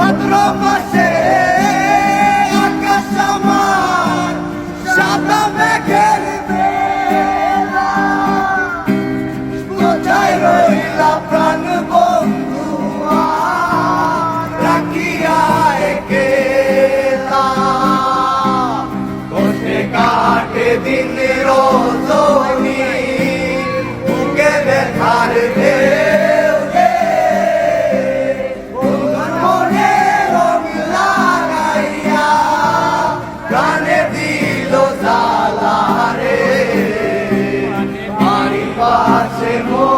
ভদ্র পাশে আকাশ আমার সাদা মেঘের কোথায় রইলা প্রাণ বন্ধু রাখিয়া কেলা কোষে কাটে দিন রোজ parceiro.